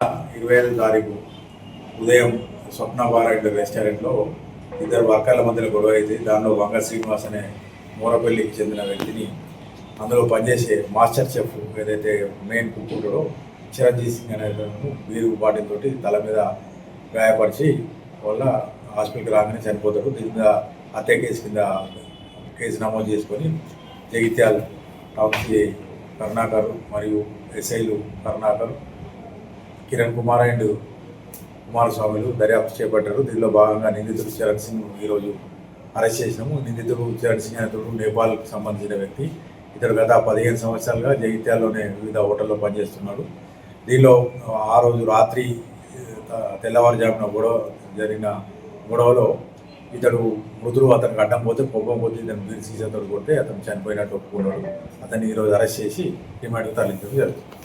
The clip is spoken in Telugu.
ఇరవై ఐదు తారీఖు ఉదయం స్వప్న బార్ రెస్టారెంట్లో ఇద్దరు వర్కర్ల మధ్యలో గొడవ అయితే దానిలో వంగ శ్రీనివాస్ అనే మూరపల్లికి చెందిన వ్యక్తిని అందులో పనిచేసే మాస్టర్ చెఫ్ ఏదైతే మెయిన్ కుక్ ఉంటాడో చిరంజీవి సింగ్ అనే వీరు బాటిల్తోటి తల మీద గాయపరిచి వల్ల హాస్పిటల్కి రాగానే చనిపోతాడు. దీని మీద హత్య కేసు కింద కేసు నమోదు చేసుకొని జగిత్యాల టాక్సీ కరుణాకర్ మరియు ఎస్ఐలు కరుణాకర్ కిరణ్ కుమార్ అండ్ కుమారస్వామిలు దర్యాప్తు చేపట్టారు. దీనిలో భాగంగా నిందితుడు చరణ్ సింగ్ ఈరోజు అరెస్ట్ చేసినాము. నిందితుడు చరణ్ సింగ్ అనేతుడు నేపాల్కి సంబంధించిన వ్యక్తి. ఇతడు గత పదిహేను సంవత్సరాలుగా జగిత్యాల్లోనే వివిధ హోటల్లో పనిచేస్తున్నాడు. దీనిలో ఆ రోజు రాత్రి తెల్లవారుజామున గొడవ జరిగిన గొడవలో ఇతడు మృతుడు అతనికి అడ్డం పోతే కోపం పోతే ఇతను బీర్ సీసాతో కొడితే అతను చనిపోయినట్టు ఒప్పుకున్నాడు. అతన్ని ఈరోజు అరెస్ట్ చేసి రిమాండ్కి తరలించడం జరుగుతుంది.